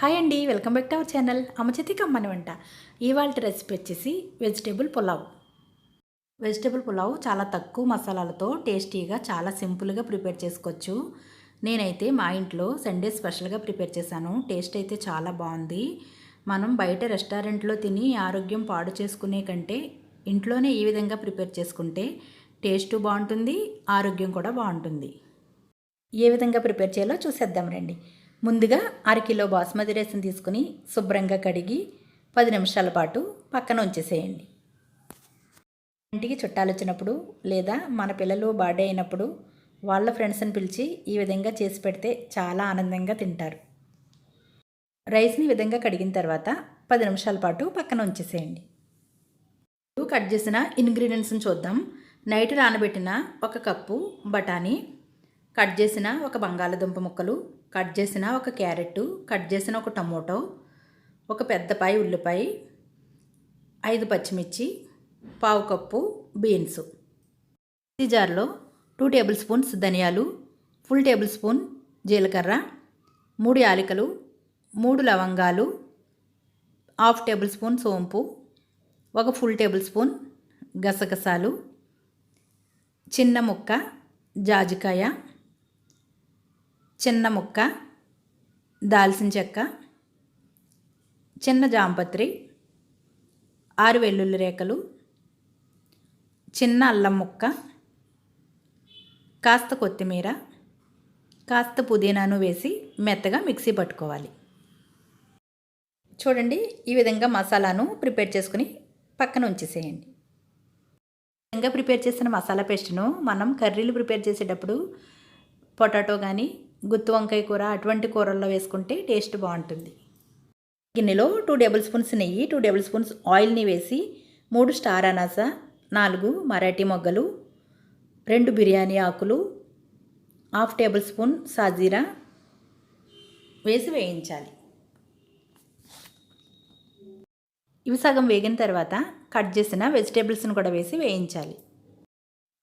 Hi అండి welcome back to our channel. అమ్మచేతి కమ్మని వంట. ఇవాళ రెసిపీ వచ్చేసి వెజిటేబుల్ పులావ్. వెజిటేబుల్ పులావ్ చాలా తక్కువ మసాలాలతో టేస్టీగా చాలా సింపుల్గా ప్రిపేర్ చేసుకోవచ్చు. నేనైతే మా ఇంట్లో సండే స్పెషల్గా ప్రిపేర్ చేశాను. టేస్ట్ అయితే చాలా బాగుంది. మనం బయట రెస్టారెంట్లో తిని ఆరోగ్యం పాడు చేసుకునే కంటే ఇంట్లోనే ఈ విధంగా ప్రిపేర్ చేసుకుంటే టేస్ట్ బాగుంటుంది ఆరోగ్యం కూడా బాగుంటుంది. ఏ విధంగా ప్రిపేర్ చేయాలో చూసేద్దాం రండి. ముందుగా అరకిలో బాస్మతి రైస్ని తీసుకుని శుభ్రంగా కడిగి పది నిమిషాల పాటు పక్కన ఉంచేసేయండి. ఇంటికి చుట్టాలు వచ్చినప్పుడు లేదా మన పిల్లలు బర్త్డే అయినప్పుడు వాళ్ళ ఫ్రెండ్స్ని పిలిచి ఈ విధంగా చేసి పెడితే చాలా ఆనందంగా తింటారు. రైస్ని ఈ విధంగా కడిగిన తర్వాత పది నిమిషాల పాటు పక్కన ఉంచేసేయండి. కట్ చేసిన ఇంగ్రీడియంట్స్ని చూద్దాం. నైట్ నానబెట్టిన ఒక కప్పు బఠానీ కట్ చేసిన ఒక బంగాళదుంప ముక్కలు కట్ చేసిన ఒక క్యారెట్ కట్ చేసిన ఒక టమోటో ఒక పెద్ద పాయ ఉల్లిపాయ ఐదు పచ్చిమిర్చి పావు కప్పు బీన్స్. ఈ జార్లో టూ టేబుల్ స్పూన్స్ ధనియాలు ఫుల్ టేబుల్ స్పూన్ జీలకర్ర మూడు యాలకులు మూడు లవంగాలు హాఫ్ టేబుల్ స్పూన్ సోంపు ఒక ఫుల్ టేబుల్ స్పూన్ గసగసాలు చిన్న ముక్క జాజికాయ చిన్న ముక్క దాల్చిన చెక్క చిన్న జాంపత్రి ఆరు వెల్లుల్లి రేఖలు చిన్న అల్లం ముక్క కాస్త కొత్తిమీర కాస్త పుదీనాను వేసి మెత్తగా మిక్సీ పట్టుకోవాలి. చూడండి ఈ విధంగా మసాలాను ప్రిపేర్ చేసుకుని పక్కన ఉంచేసేయండి. విధంగా ప్రిపేర్ చేసిన మసాలా పేస్ట్ను మనం కర్రీలు ప్రిపేర్ చేసేటప్పుడు పొటాటో కానీ గుత్తి వంకాయ కూర అటువంటి కూరల్లో వేసుకుంటే టేస్ట్ బాగుంటుంది. గిన్నెలో టూ టేబుల్ స్పూన్స్ నెయ్యి టూ టేబుల్ స్పూన్స్ ఆయిల్ని వేసి మూడు స్టార్ అనాస నాలుగు మరాఠీ మొగ్గలు రెండు బిర్యానీ ఆకులు హాఫ్ టేబుల్ స్పూన్ సాజీరా వేసి వేయించాలి. ఇవి సగం వేగిన తర్వాత కట్ చేసిన వెజిటేబుల్స్ని కూడా వేసి వేయించాలి.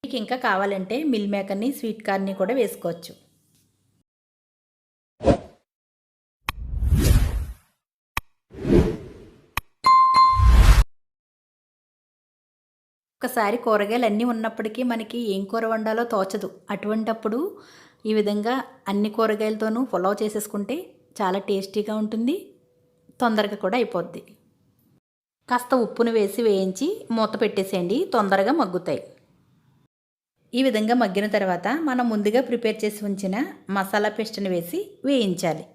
మీకు ఇంకా కావాలంటే మిల్ మేకర్ని స్వీట్ కార్ని కూడా వేసుకోవచ్చు. ఒకసారి కూరగాయలు అన్నీ ఉన్నప్పటికీ మనకి ఏం కూర వండాలో తోచదు. అటువంటప్పుడు ఈ విధంగా అన్ని కూరగాయలతోనూ పులావ్ చేసేసుకుంటే చాలా టేస్టీగా ఉంటుంది. తొందరగా కూడా అయిపోద్ది. కాస్త ఉప్పును వేసి వేయించి మూత పెట్టేసేయండి. తొందరగా మగ్గుతాయి. ఈ విధంగా మగ్గిన తర్వాత మనం ముందుగా ప్రిపేర్ చేసి ఉంచిన మసాలా పేస్ట్ని వేసి వేయించాలి.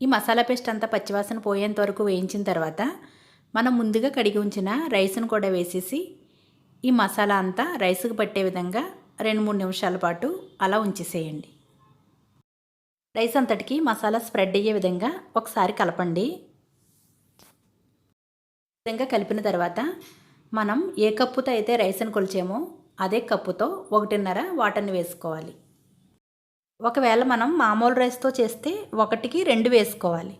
ఈ మసాలా పేస్ట్ అంతా పచ్చివాసన పోయేంత వరకు వేయించిన తర్వాత మనం ముందుగా కడిగి ఉంచిన రైస్ను కూడా వేసేసి ఈ మసాలా అంతా రైస్కి పట్టే విధంగా రెండు మూడు నిమిషాల పాటు అలా ఉంచేసేయండి. రైస్ అంతటికి మసాలా స్ప్రెడ్ అయ్యే విధంగా ఒకసారి కలపండి. విధంగా కలిపిన తర్వాత మనం ఏ కప్పుతో అయితే రైస్ని కొలిచామో అదే కప్పుతో ఒకటిన్నర వాటర్ని వేసుకోవాలి. ఒకవేళ మనం మామూలు రైస్తో చేస్తే ఒకటికి రెండు వేసుకోవాలి.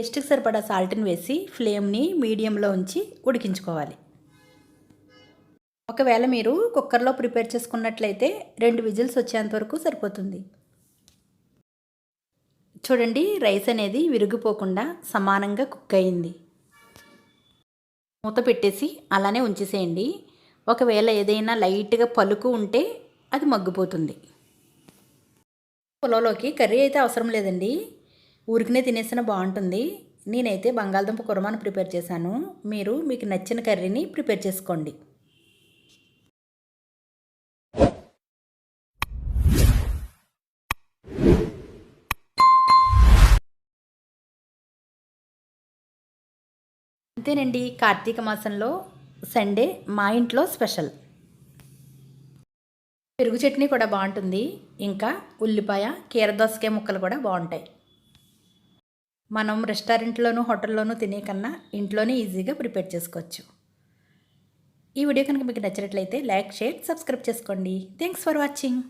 టేస్ట్కి సరిపడా సాల్ట్ని వేసి ఫ్లేమ్ని మీడియంలో ఉంచి ఉడికించుకోవాలి. ఒకవేళ మీరు కుక్కర్లో ప్రిపేర్ చేసుకున్నట్లయితే రెండు విజిల్స్ వచ్చేంత వరకు సరిపోతుంది. చూడండి రైస్ అనేది విరిగిపోకుండా సమానంగా కుక్ అయింది. మూత పెట్టేసి అలానే ఉంచేసేయండి. ఒకవేళ ఏదైనా లైట్గా పలుకు ఉంటే అది మగ్గిపోతుంది. పొలంలోకి కర్రీ అయితే అవసరం లేదండి. ఊరికనే తినేసిన బాగుంటుంది. నేనైతే బంగాళదుంప కుర్మాను ప్రిపేర్ చేశాను. మీరు మీకు నచ్చిన కర్రీని ప్రిపేర్ చేసుకోండి. అంతేనండి కార్తీక మాసంలో సండే మా ఇంట్లో స్పెషల్. పెరుగు చట్నీ కూడా బాగుంటుంది. ఇంకా ఉల్లిపాయ కీరదోసకాయ ముక్కలు కూడా బాగుంటాయి. మనం రెస్టారెంట్లోనూ హోటల్లోనూ తినే కన్నా ఇంట్లోనే ఈజీగా ప్రిపేర్ చేసుకోవచ్చు. ఈ వీడియో కనుక మీకు నచ్చినట్లయితే లైక్ షేర్ సబ్స్క్రైబ్ చేసుకోండి. Thanks for watching.